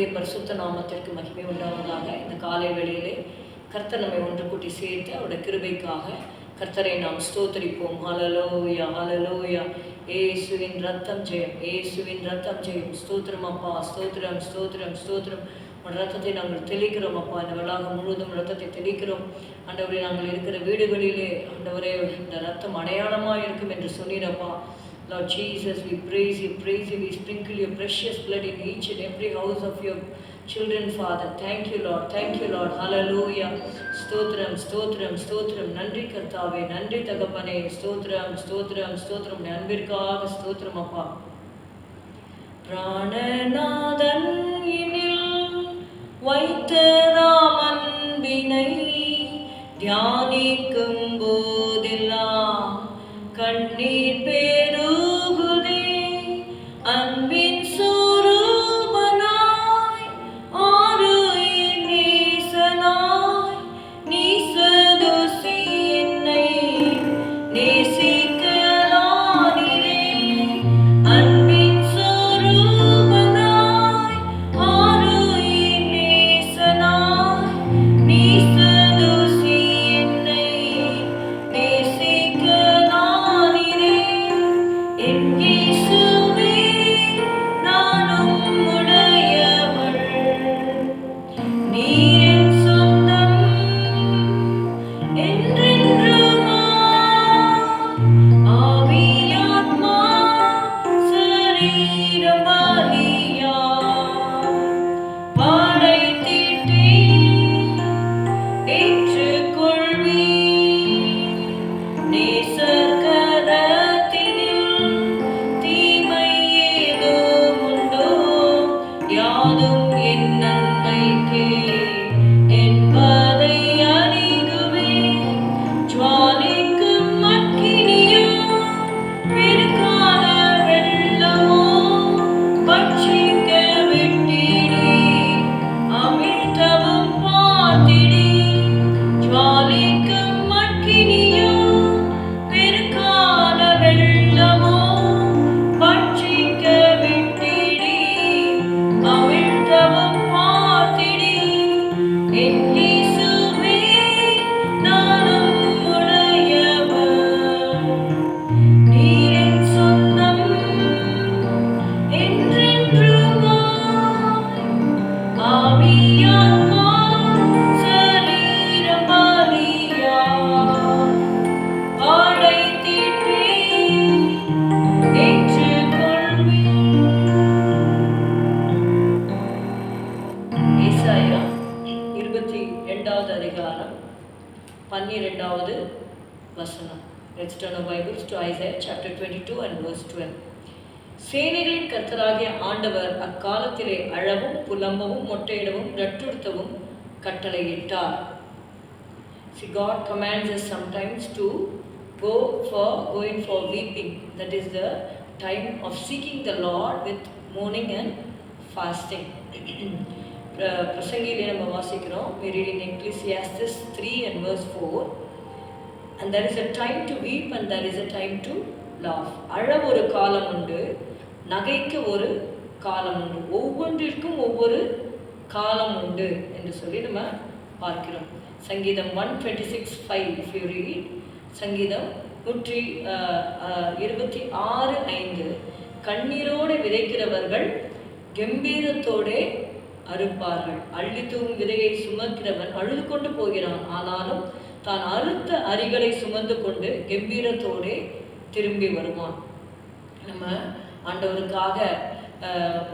கர்த்தருடைய பரிசுத்த நாமத்திற்கு மகிமை உண்டாவதாக. இந்த காலை வேளையிலே கர்த்தர் நம்மை ஒன்று கூட்டி சேர்த்து அவருடைய கிருபைக்காக கர்த்தரை நாம் ஸ்தோத்தரிப்போம். ஹலலோயா ஹலலோயா ஏசுவின் ரத்தம் ஜெயம் ஏசுவின் ரத்தம் ஜெயம். ஸ்தோத்திரம் அப்பா ஸ்தோத்திரம் ஸ்தோத்திரம் ஸ்தோத்திரம். ரத்தத்தை நாங்கள் தெளிக்கிறோம் அப்பா. இந்த வளாகம் முழுவதும் ரத்தத்தை தெளிக்கிறோம். அண்டவரை நாங்கள் இருக்கிற வீடுகளிலே ஆண்டவரே இந்த ரத்தம் அடையாளமாக இருக்கும் என்று சொன்னீரப்பா Lord Jesus, we praise you, praise you. We sprinkle your precious blood in each and every house of your children, Father. Thank you, Lord. Thank you, Lord. Hallelujah. ஸ்தோத்திரம் ஸ்தோத்திரம் ஸ்தோத்திரம் நன்றி கர்த்தாவே நன்றி தகப்பனே ஸ்தோத்திரம் ஸ்தோத்திரம் ஸ்தோத்திரம் உம்முடைய அன்பிற்காக ஸ்தோத்திரம் அப்பா பிராணநாதன் Maria. பன்னிரெண்டாவது வசனம் let's turn Bibles to Isaiah chapter twenty two and verse twelve சேனைகளின் கர்த்தராகிய ஆண்டவர் அக்காலத்திலே அழவும் புலம்பவும் மொட்டையிடவும் ரட்டுடுத்தவும் கட்டளையிட்டார் see God commands sometimes sometimes go for for for for that is the time of seeking the the with with mourning fasting. பிரசங்கிலே நம்ம வாசிக்கிறோம். We read in Ecclesiastes 3 and verse 4 and there is a time to weep and there is a time to laugh. அழ ஒரு காலம் உண்டு நகைக்க ஒரு காலம் உண்டு. ஒவ்வொன்றிற்கும் ஒவ்வொரு காலம் உண்டு என்று சொல்லி நம்ம பார்க்கிறோம். சங்கீதம் ஒன் டுவெண்ட்டி சிக்ஸ் ஃபைவ் சங்கீதம் நூற்றி இருபத்தி ஆறு ஐந்து. கண்ணீரோடு விதைக்கிறவர்கள் கம்பீரத்தோடே அறுப்பார்கள். அள்ளி தூவும் விதையை சுமக்கிறவன் அழுது கொண்டு போகிறான். ஆனாலும் தான் அறுத்த அரிகளை சுமந்து கொண்டு கம்பீரத்தோடே திரும்பி வருவான். நம்ம ஆண்டவருக்காக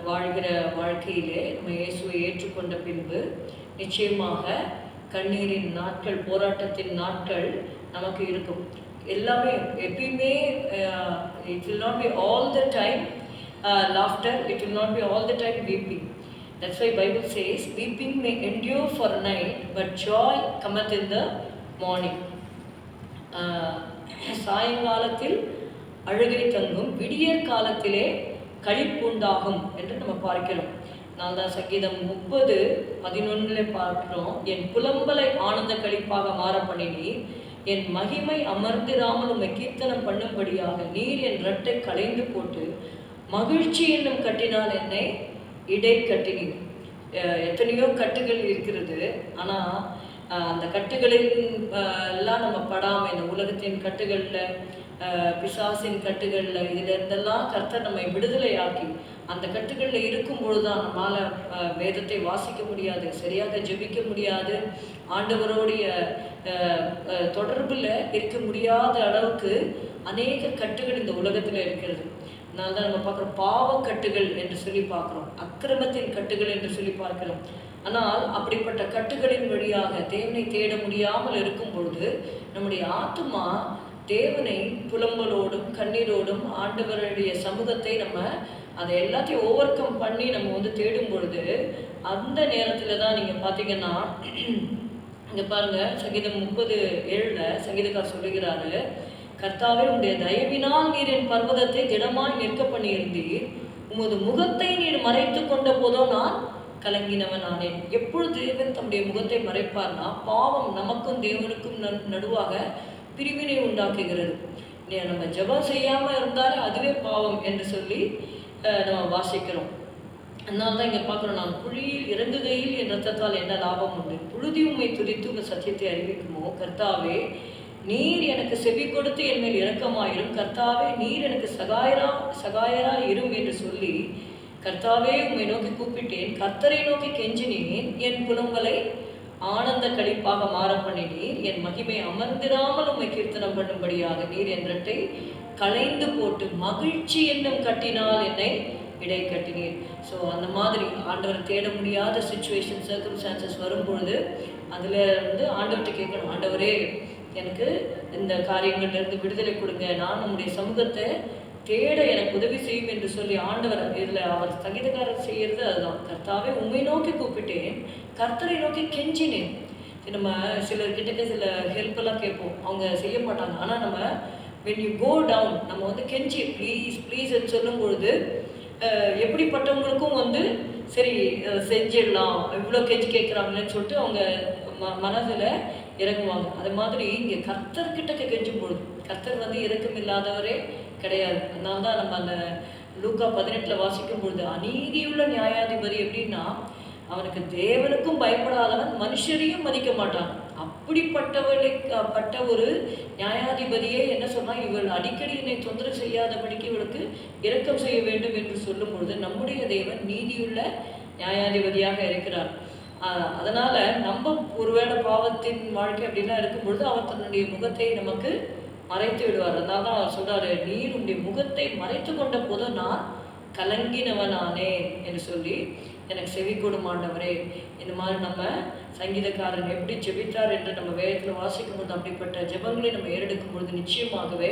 வாழ்கிற வாழ்க்கையிலே நம்ம இயேசுவை ஏற்றுக்கொண்ட பின்பு நிச்சயமாக கண்ணீரின் நாட்கள் போராட்டத்தின் நாட்கள் நமக்கு இருக்கும். எல்லாமே எப்பயுமே it will not be all the time laughter it will not be all the time weeping That's why Bible says, weeping may endure for a night, but joy cometh in the morning. Uh, சாயங்காலத்தில் அழுகை தங்கும் விடியற் காலத்திலே கழிப்புண்டாகும் என்று நம்ம பார்க்கிறோம் நான் தான் சங்கீதம் முப்பது பதினொன்றில் பார்க்கிறோம் என் புலம்பலை ஆனந்த கழிப்பாக மாற பண்ணினீர் என் மகிமை அமர்ந்திராமல் உம்மை கீர்த்தனம் பண்ணும்படியாக நீர் என் ரட்டை களைந்து போட்டு மகிழ்ச்சி என்னும் கட்டினால் என்னை இடை கட்டினீர் எத்தனையோ கட்டுகள் இருக்கிறது. ஆனால் அந்த கட்டுகளின் எல்லாம் நம்ம படாமல் இந்த உலகத்தின் கட்டுகளில் பிசாசின் கட்டுகளில் இதுல இருந்தெல்லாம் கர்த்தர் நம்மை விடுதலையாக்கி அந்த கட்டுகளில் இருக்கும் பொழுதுதான் நம்மளால் வேதத்தை வாசிக்க முடியாது சரியாக ஜெபிக்க முடியாது. ஆண்டவரோடைய தொடர்பில் இருக்க முடியாத அளவுக்கு அநேக கட்டுகள் இந்த உலகத்தில் இருக்கிறது. அதனால தான் நம்ம பார்க்குறோம் பாவக்கட்டுகள் என்று சொல்லி பார்க்குறோம். அக்கிரமத்தின் கட்டுகள் என்று சொல்லி பார்க்கிறோம். ஆனால் அப்படிப்பட்ட கட்டுகளின் வழியாக தேவனை தேட முடியாமல் இருக்கும் பொழுது நம்முடைய ஆத்துமா தேவனை புலம்பலோடும் கண்ணீரோடும் ஆண்டவருடைய சமூகத்தை நம்ம அதை எல்லாத்தையும் ஓவர் கம் பண்ணி நம்ம வந்து தேடும் பொழுது அந்த நேரத்தில் தான் நீங்கள் பார்த்தீங்கன்னா இங்கே பாருங்க சங்கீதம் முப்பது ஏழில் சங்கீதக்கார் சொல்லுகிறாரு கர்த்தாவே உடைய தயவினால் நீர் என் பர்வதத்தை திடமாய் நிற்க பண்ணியிருந்தீர். உமது முகத்தை நீர் மறைத்து கொண்ட போதோ நான் கலங்கினவன் ஆனேன். எப்பொழுது தேவன் தம்முடைய முகத்தை மறைப்பார்னா பாவம் நமக்கும் தேவனுக்கும் நடுவாக பிரிவினை உண்டாக்குகிறது. நம்ம ஜெபம் செய்யாமல் இருந்தாலே அதுவே பாவம் என்று சொல்லி நம்ம வாசிக்கிறோம். அதனால தான் இங்கே பார்க்குறோம் நான் குழியில் இறங்குகையில் என் ரத்தத்தால் என்ன லாபம் உண்டு? புழுதி உண்மை துதித்து உங்கள் சத்தியத்தை அறிவிக்குமோ? கர்த்தாவே நீர் எனக்கு செவி கொடுத்து என் மேல் இரக்கமாயிரும். கர்த்தாவே நீர் எனக்கு சகாயரா சகாயரா இரும் என்று சொல்லி கர்த்தாவே உம்மை நோக்கி கூப்பிட்டேன். கர்த்தரை நோக்கி கெஞ்சினேன். என் புலம்பலை ஆனந்த கழிப்பாக மாற பண்ணினீர். என் மகிமை அமர்ந்திராமல் உம்மை கீர்த்தனம் பண்ணும்படியாக நீர் என்றட்டை களைந்து போட்டு மகிழ்ச்சி என்னும் கட்டினால் என்னை இடை கட்டினீர். ஸோ அந்த மாதிரி ஆண்டவர் தேட முடியாத சுச்சுவேஷன் சர்க்கம்ஸ்டான்சஸ் வரும்பொழுது அதில் வந்து ஆண்டவர்கிட்ட கேட்கணும். ஆண்டவரே எனக்கு இந்த காரியங்கள்லேருந்து விடுதலை கொடுங்க. நான் நம்முடைய சமூகத்தை தேட எனக்கு உதவி செய்யும் என்று சொல்லி ஆண்டவர் இதில் அவர் சங்கீதக்காரர் செய்கிறது அதுதான். கர்த்தாவே உண்மை நோக்கி கூப்பிட்டேன். கர்த்தரை நோக்கி கெஞ்சினேன். நம்ம சிலர்கிட்ட சில ஹெல்ப்பெல்லாம் கேட்போம். அவங்க செய்ய மாட்டாங்க. ஆனால் நம்ம வென் யூ கோ டவுன் நம்ம வந்து கெஞ்சி ப்ளீஸ் ப்ளீஸ் சொல்லும் பொழுது எப்படிப்பட்டவங்களுக்கும் வந்து சரி செஞ்சிடலாம். இவ்வளோ கெஞ்சி கேட்குறாங்களேன்னு சொல்லிட்டு அவங்க ம மனதில் இறங்குவாங்க. அது மாதிரி இங்கே கர்த்தர்கிட்ட கெஞ்சும் பொழுது கர்த்தர் வந்து இறக்கம் இல்லாதவரே கிடையாது. அதனால தான் நம்ம அந்த லூக்கா பதினெட்டில் வாசிக்கும் பொழுது அநீதியுள்ள நியாயாதிபதி எப்படின்னா அவனுக்கு தேவனுக்கும் பயப்படாதவன் மனுஷரையும் மதிக்க மாட்டான். அப்படிப்பட்டவளை பட்ட ஒரு நியாயாதிபதியே என்ன சொன்னால் இவள் அடிக்கடி என்னை தொந்தரவு செய்யாதபடிக்கு இவளுக்கு இரக்கம் செய்ய வேண்டும் என்று சொல்லும் பொழுது நம்முடைய தேவன் நீதியுள்ள நியாயாதிபதியாக இருக்கிறார். அதனால் நம்ம ஒருவேளை பாவத்தின் வாழ்க்கை அப்படிலாம் இருக்கும் பொழுது அவர் தன்னுடைய முகத்தை நமக்கு மறைத்து விடுவார். அதனால தான் அவர் சொல்கிறாரு நீர் உன்னுடைய முகத்தை மறைத்து கொண்ட போது நான் கலங்கினவனானே என்று சொல்லி எனக்கு செவி கொடுமாண்டவரே இந்த மாதிரி நம்ம சங்கீதக்காரன் எப்படி ஜெபித்தார் என்று நம்ம வேதத்தில் வாசிக்கும் பொழுது அப்படிப்பட்ட ஜெபங்களை நம்ம ஏறெடுக்கும் பொழுது நிச்சயமாகவே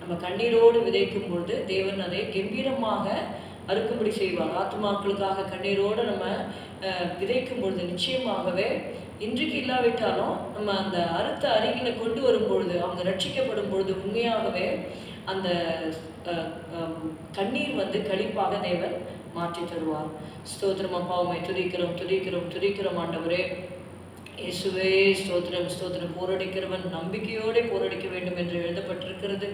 நம்ம கண்ணீரோடு விதைக்கும் பொழுது தேவன் அதை கம்பீரமாக அறுக்கும்படி செய்வார் ஆத்மாக்களுக்காக கண்ணீரோடு நம்ம விதைக்கும் பொழுது நிச்சயமாகவே இன்றைக்கு இல்லாவிட்டாலும் நம்ம அந்த அறுத்த அருகில கொண்டு வரும் பொழுது அவங்க ரட்சிக்கப்படும் பொழுது உண்மையாகவே அந்த கண்ணீர் வந்து கழிப்பாக தேவன் மாற்றி தருவார். ஸ்தோத்திரம் அப்பாவுமே துதிக்கிறோம் துதிக்கிறோம் துதிக்கிறோம் ஆண்டவரே. இயேசுவே ஸ்தோத்திரம் ஸ்தோத்திரம். போரடிக்கிறவன் நம்பிக்கையோடு போரடிக்க வேண்டும் என்று எழுதப்பட்டிருக்கிறது.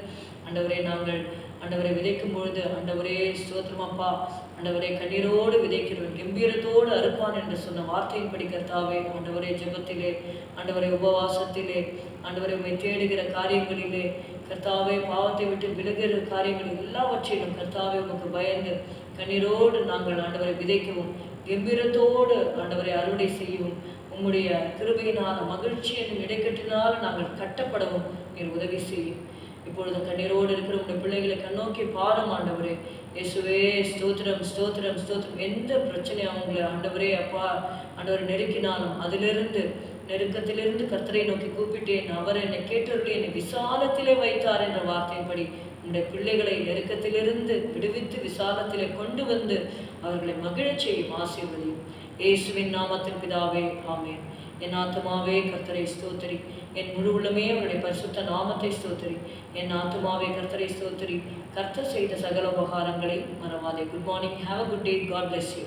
ஆண்டவரே நாங்கள் ஆண்டவரை விதைக்கும் பொழுது ஆண்டவரே ஸ்தோத்திரம் அப்பா. கண்ணீரோடு விதைக்கிறவன் கம்பீரத்தோடு அறுப்பான் என்று சொன்ன வார்த்தையின்படி கர்த்தாவே ஆண்டவரே ஜெபத்திலே ஆண்டவரை உபவாசத்திலே ஆண்டவரை உமை தேடுகிற காரியங்களிலே கர்த்தாவே பாவத்தை விட்டு விலகிற காரியங்கள் எல்லாவற்றிலும் கர்த்தாவே உமக்கு பயந்து கண்ணீரோடு நாங்கள் ஆண்டவரை விதைக்கவும் கம்பீரத்தோடு ஆண்டவரை அறுவடை செய்யவும் உம்முடைய கிருபையினால் மகிழ்ச்சி என்னும் இடைக்கட்டினால் நாங்கள் கட்டப்படவும் நீர் உதவி செய்யும். இப்பொழுது கண்ணீரோடு இருக்கிற உடைய பிள்ளைகளை கண்ணோக்கி பாரும் ஆண்டவரே. இயேசுவே ஸ்தோத்திரம் ஸ்தோத்திரம் ஸ்தோத்திரம். எந்த பிரச்சனையும் அவங்களை ஆண்டவரே அப்பா ஆண்டவர் நெருக்கினாலும் அதிலிருந்து நெருக்கத்திலிருந்து கர்த்தரை நோக்கி கூப்பிட்டேன். அவர் என்னை கேட்டவர்களே என்னை விசாலத்திலே வைத்தார் என்ற வார்த்தையின்படி உடைய பிள்ளைகளை நெருக்கத்திலிருந்து விடுவித்து விசாலத்திலே கொண்டு வந்து அவர்களை மகிழச் செய்யும் ஆசீர்வதியும். இயேசுவின் நாமத்தின் பிதாவே ஆமேன். என் ஆத்மாவே கர்த்தரை ஸ்தோத்திரி. என் முழு உள்ளமே அவருடைய பரிசுத்த நாமத்தை ஸ்தோத்திரி. என் ஆத்மாவே கர்த்தரை ஸ்தோத்திரி. கர்த்தர் செய்த சகல உபகாரங்களை மறவாதே. Good morning have a good day God bless you